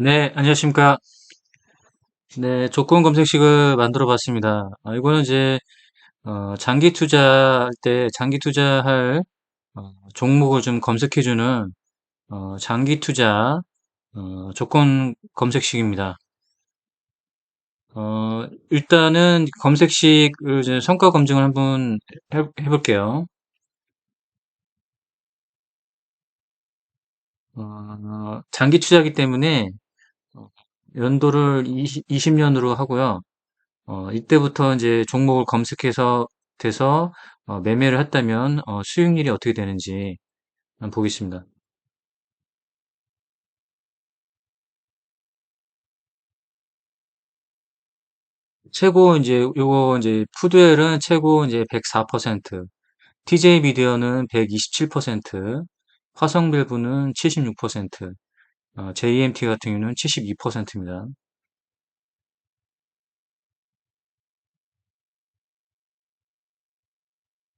네, 안녕하십니까. 네, 조건 검색식을 만들어 봤습니다. 아, 이거는 이제, 어, 장기 투자할 때, 장기 투자할, 어, 종목을 좀 검색해주는, 어, 장기 투자, 어, 조건 검색식입니다. 어, 일단은 검색식을 이제 성과 검증을 한번 해, 해볼게요. 어, 장기 투자이기 때문에, 어, 연도를 20, 년으로 하고요. 어, 이때부터 이제 종목을 검색해서 돼서 어, 매매를 했다면 어, 수익률이 어떻게 되는지 보겠습니다. 최고 이제 요거 이제 푸드웰은 최고 이제 104%, TJ 미디어는 127%, 화성밸브는 76%, 어, JMT 같은 경우는 72%입니다.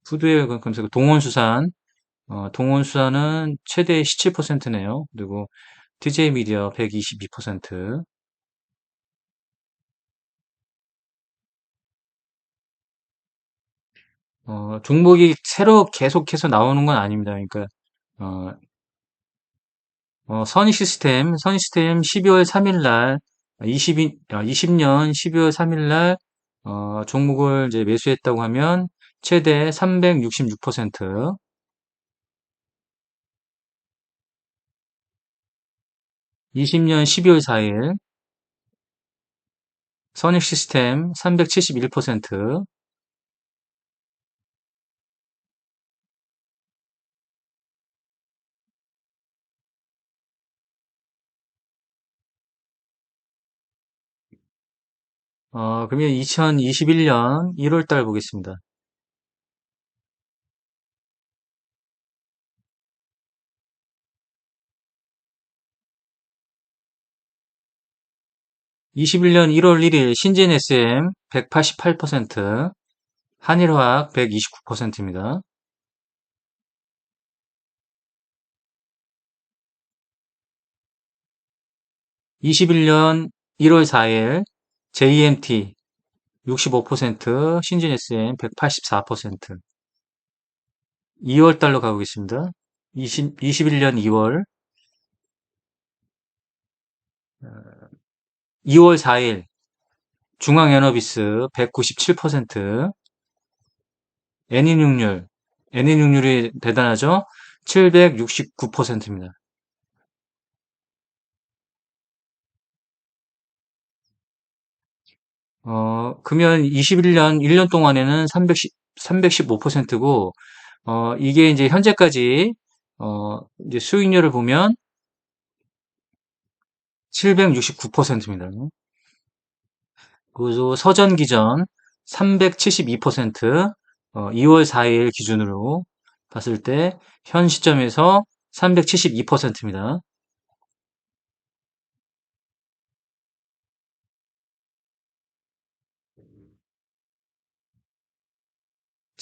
푸드웰 검색 동원수산, 어, 동원수산은 최대 17%네요. 그리고 TJ 미디어 122%, 어, 종목이 새로 계속해서 나오는 건 아닙니다. 그러니까, 어, 어, 선익 시스템, 선익 시스템 12월 3일 날, 22, 20년 12월 3일 날, 어, 종목을 이제 매수했다고 하면 최대 366%, 20년 12월 4일, 선익 시스템 371%, 어, 그러면 2021년 1월 달 보겠습니다. 21년 1월 1일 신진 SM 188%, 한일화학 129%입니다. 21년 1월 4일 JMT 65%, 신진 SM 184%. 2월 달로 가보겠습니다. 20, 21년 2월, 2월 4일 중앙에너비스 197%, 애니육률, 애니육률이 대단하죠? 769%입니다. 어, 그러면 21년 1년 동안에는 310, 315%고 어, 이게 이제 현재까지 어, 이제 수익률을 보면 769%입니다. 그리고 서전 기전 372%, 어, 2월 4일 기준으로 봤을 때 현 시점에서 372%입니다.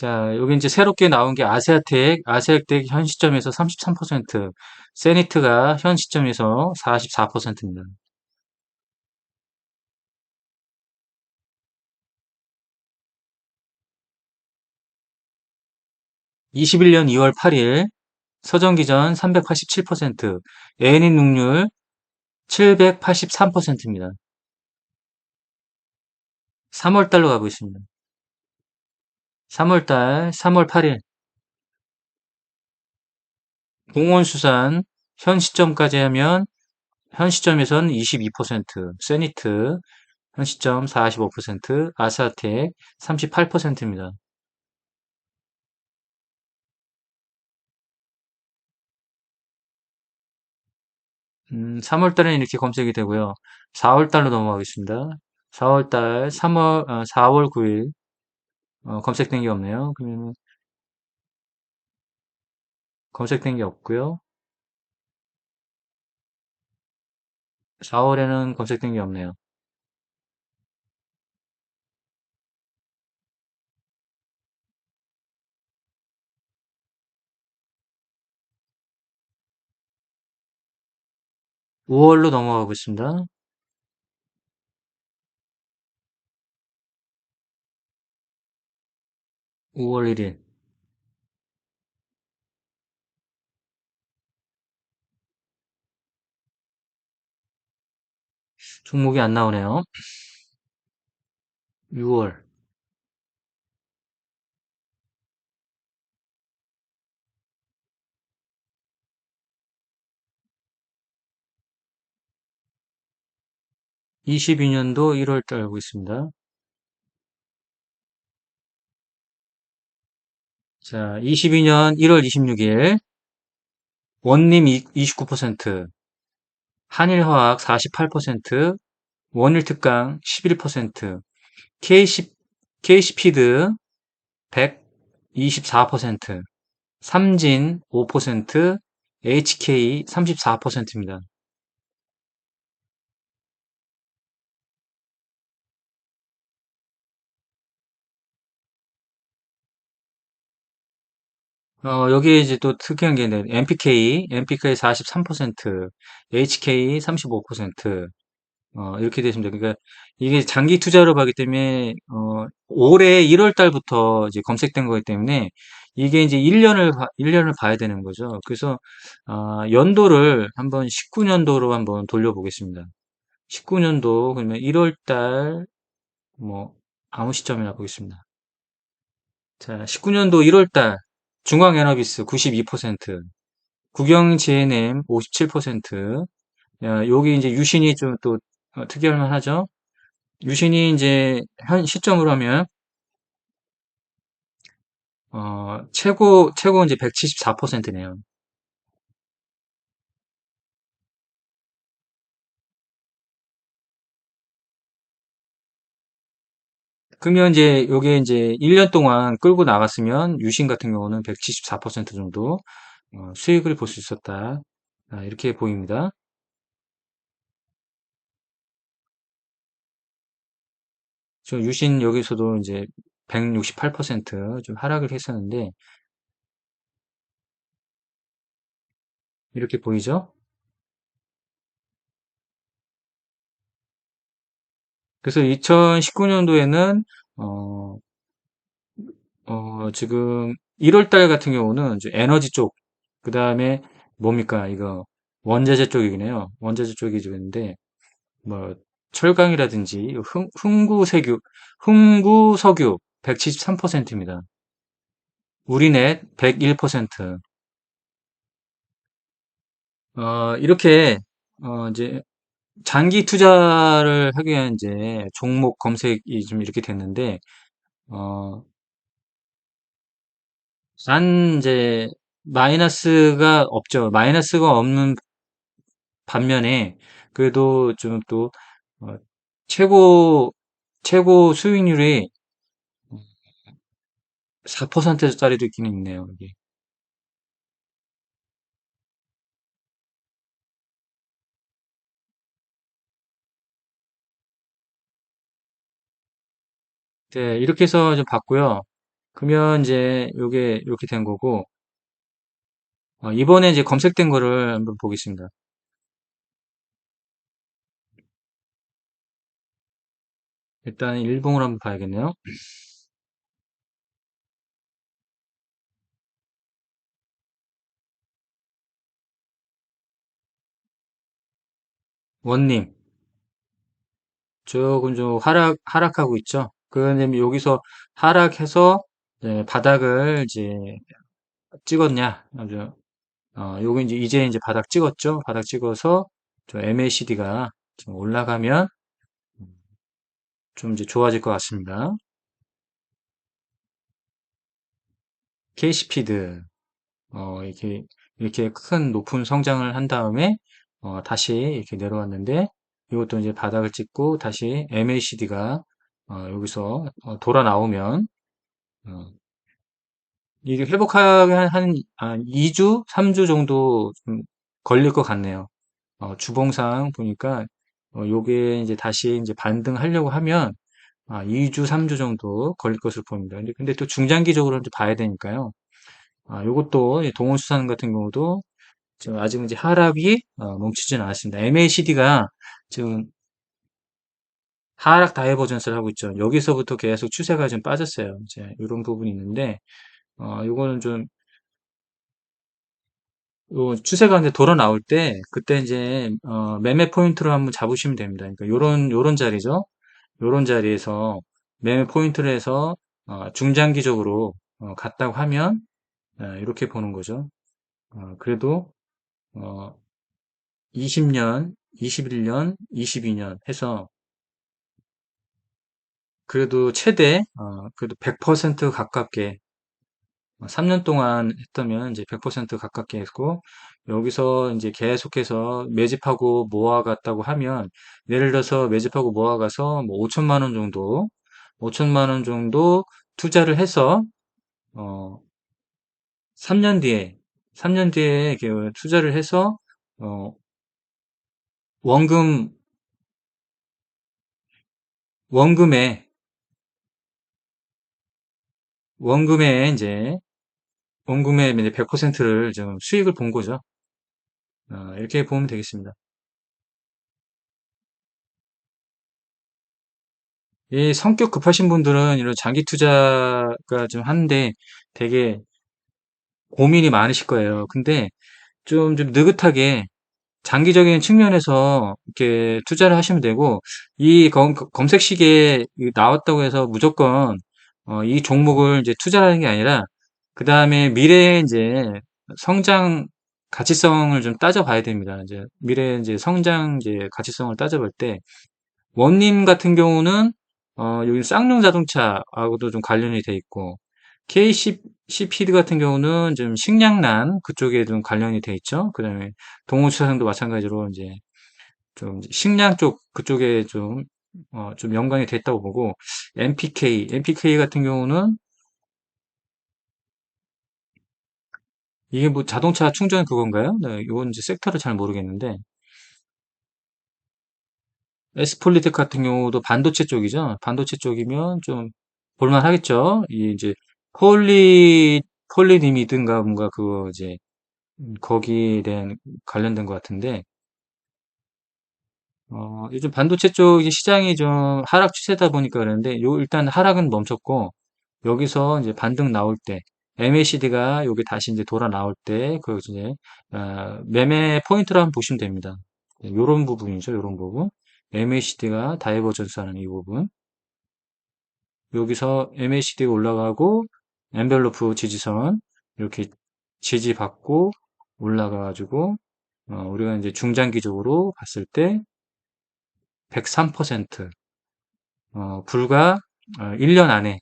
자, 여기 이제 새롭게 나온 게 아세아텍, 아세아텍 현 시점에서 33%, 세니트가 현 시점에서 44%입니다. 21년 2월 8일 서전기전 387%, 애닌 능률 783%입니다. 3월 달로 가보겠습니다. 3월 달, 3월 8일 공원수산 현 시점까지 하면 현 시점에선 22%, 세니트 현 시점 45%, 아사텍 38%입니다. 음, 3월 달에는 이렇게 검색이 되고요. 4월 달로 넘어가겠습니다. 4월 달, 3월, 4월 9일 어, 검색된 게 없네요. 그러면 검색된 게 없고요. 4월에는 검색된 게 없네요. 5월로 넘어가 보겠습니다. 5월 1일. 종목이 안 나오네요. 6월. 22년도 1월 달 알고 있습니다. 자, 22년 1월 26일. 원림 29%, 한일화학 48%, 원일특강 11%, KC, KC피드 124%, 삼진 5%, HK 34%입니다. 어, 여기에 이제 또 특이한 게 있는데, MPK, MPK 43%, HK 35%, 어, 이렇게 되어 있습니다. 그러니까 이게 장기 투자로 가기 때문에, 어, 올해 1월 달부터 이제 검색된 거기 때문에 이게 이제 1년을, 일 년을 봐야 되는 거죠. 그래서, 아, 연도를 한번 19년도로 한번 돌려보겠습니다. 19년도, 그러면 1월 달, 뭐, 아무 시점이나 보겠습니다. 자, 19년도 1월 달, 중앙에너비스 92%, 국영 GNM 57%, 야, 여기 이제 유신이 좀 또 특이할 만하죠. 유신이 이제 현 시점으로 하면 어, 최고 최고 이제 174%네요. 그러면 이제 요게 이제 1년 동안 끌고 나갔으면 유신 같은 경우는 174% 정도 어, 수익을 볼 수 있었다. 아, 이렇게 보입니다. 저 유신 여기서도 이제 168%좀 하락을 했었는데 이렇게 보이죠? 그래서 2019년도에는 어, 어, 지금 1월 달 같은 경우는 에너지 쪽, 그 다음에 뭡니까? 이거 원자재 쪽이네요. 원자재 쪽이 좀 있는데 뭐 철강이라든지 흥, 흥구석유, 흥구석유 173%입니다. 우리넷 101%. 어, 이렇게 어, 이제 장기 투자를 하기 위한 이제 종목 검색이 좀 이렇게 됐는데 어, 단 이제 마이너스가 없죠. 마이너스가 없는 반면에 그래도 좀또 어, 최고 최고 수익률이 4%짜리도 있긴 있네요. 여기. 네, 이렇게 해서 좀 봤고요. 그러면 이제 요게 이렇게 된 거고 어, 이번에 이제 검색된 거를 한번 보겠습니다. 일단 일봉을 한번 봐야겠네요. 원님 조금 좀 하락 하락하고 있죠. 그런데 여기서 하락해서 이제 바닥을 이제 찍었냐? 아주 어, 요거 이제 이제 이제 바닥 찍었죠. 바닥 찍어서 저 MACD가 좀 올라가면 좀 이제 좋아질 것 같습니다. K스피드 어, 이렇게 이렇게 큰 높은 성장을 한 다음에 어, 다시 이렇게 내려왔는데 이것도 이제 바닥을 찍고 다시 MACD가 어, 여기서 어, 돌아 나오면 어, 이게 회복하기 한, 한, 한 2주, 3주 정도 좀 걸릴 것 같네요. 어, 주봉상 보니까 어, 요게 이제 다시 이제 반등하려고 하면 아, 2주, 3주 정도 걸릴 것으로 보입니다. 근데, 또 중장기적으로 좀 봐야 되니까요. 아, 요것도 동원수산 같은 경우도 지금 아직 이제 하락이 어, 멈추지는 않았습니다. MACD가 지금 하락 다이버전스를 하고 있죠. 여기서부터 계속 추세가 좀 빠졌어요. 이제 이런 부분이 있는데 어, 이거는 좀 요 추세가 이제 돌아 나올 때 그때 이제 어, 매매 포인트로 한번 잡으시면 됩니다. 그러니까 요런 요런 자리죠. 요런 자리에서 매매 포인트를 해서 어, 중장기적으로 어, 갔다고 하면 어, 이렇게 보는 거죠. 어, 그래도 어, 20년, 21년, 22년 해서 그래도 최대 어, 그래도 100% 가깝게 3년 동안 했다면 이제 100% 가깝게 했고 여기서 이제 계속해서 매집하고 모아갔다고 하면 예를 들어서 매집하고 모아가서 뭐 5천만 원 정도 5천만 원 정도 투자를 해서 어 3년 뒤에 3년 뒤에 투자를 해서 어 원금 원금에 원금에 이제 원금의 이제 100%를 좀 수익을 본 거죠. 어, 이렇게 보면 되겠습니다. 이 성격 급하신 분들은 이런 장기 투자가 좀 하는데 되게 고민이 많으실 거예요. 근데 좀, 좀 느긋하게 장기적인 측면에서 이렇게 투자를 하시면 되고, 이 검, 검색식에 나왔다고 해서 무조건 어, 이 종목을 이제 투자하는 게 아니라, 그 다음에 미래에 이제 성장 가치성을 좀 따져봐야 됩니다. 이제 미래 이제 성장 이제 가치성을 따져볼 때, 원님 같은 경우는 어, 여기 쌍용 자동차하고도 좀 관련이 돼 있고 KCPD 같은 경우는 좀 식량난 그쪽에 좀 관련이 돼 있죠. 그다음에 동호수산도 마찬가지로 이제 좀 식량 쪽 그쪽에 좀, 어, 좀 연관이 됐다고 보고 MPK, MPK 같은 경우는 이게 뭐 자동차 충전 그건가요? 네, 이건 이제 섹터를 잘 모르겠는데 에스폴리텍 같은 경우도 반도체 쪽이죠. 반도체 쪽이면 좀 볼만 하겠죠. 이 이제 폴리 폴리님이든가 뭔가 그거 이제 음, 거기에 대한 관련된 것 같은데 어, 요즘 반도체 쪽 시장이 좀 하락 추세다 보니까 그러는데 요 일단 하락은 멈췄고 여기서 이제 반등 나올 때 MACD가 여기 다시 이제 돌아 나올 때 그 이제 어, 매매 포인트로 한번 보시면 됩니다. 요런 부분이죠. 요런 부분. MACD가 다이버전스 하는 이 부분. 여기서 MACD가 올라가고 엔벨로프 지지선 이렇게 지지받고 올라가가지고 어, 우리가 이제 중장기적으로 봤을 때 103% 어, 불과 어, 1년 안에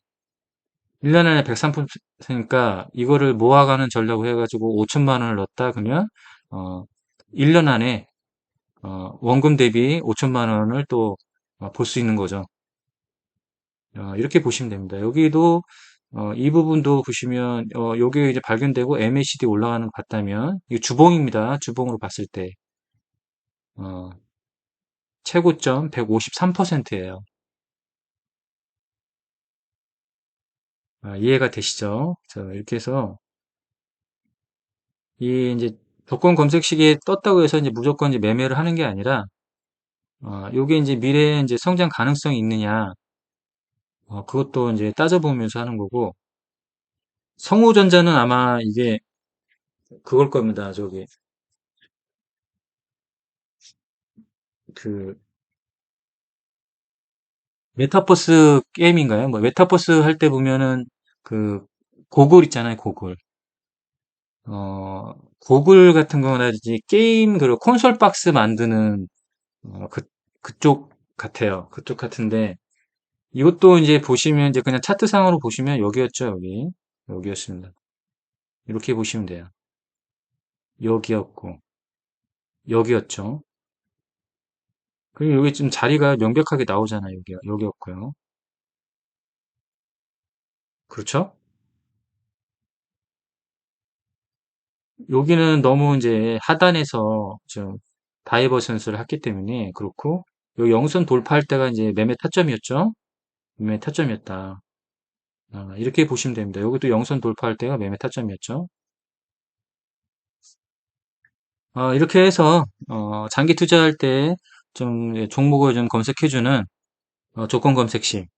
1년 안에 103%니까 이거를 모아가는 전략을 해가지고 5천만 원을 넣었다 그러면 어, 1년 안에 어, 원금 대비 5천만 원을 또 볼 수 있는 거죠. 어, 이렇게 보시면 됩니다. 여기도 어, 이 부분도 보시면 어, 여기 이제 발견되고 MACD 올라가는 것 같다면 이 주봉입니다. 주봉으로 봤을 때 어, 최고점 153%예요. 아, 이해가 되시죠? 자, 이렇게 해서 이 이제 조건 검색식에 떴다고 해서 이제 무조건 이제 매매를 하는 게 아니라 어, 요게 이제 미래에 이제 성장 가능성이 있느냐 어, 그것도 이제 따져보면서 하는 거고 성우전자는 아마 이게 그걸 겁니다. 저기 그 메타버스 게임인가요? 뭐 메타버스 할 때 보면은 그 고글 있잖아요. 고글. 어 고글 같은 거나든지 게임 그리고 콘솔 박스 만드는 어, 그 그쪽 같아요. 그쪽 같은데 이것도 이제 보시면 이제 그냥 차트상으로 보시면 여기였죠. 여기 여기였습니다. 이렇게 보시면 돼요. 여기였고 여기였죠. 그리고 여기 좀 자리가 명백하게 나오잖아요. 여기, 여기였고요. 그렇죠? 여기는 너무 이제 하단에서 좀 다이버전스를 했기 때문에 그렇고 요 영선 돌파할 때가 이제 매매 타점이었죠. 매매 타점이었다. 아, 이렇게 보시면 됩니다. 여기도 영선 돌파할 때가 매매 타점이었죠. 어, 이렇게 해서 어, 장기 투자할 때 좀 종목을 좀 검색해주는 어, 조건 검색식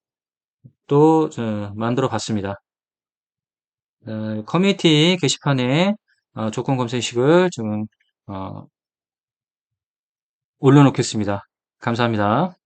또 저, 만들어 봤습니다. 어, 커뮤니티 게시판에 어, 조건 검색식을 좀 어, 올려놓겠습니다. 감사합니다.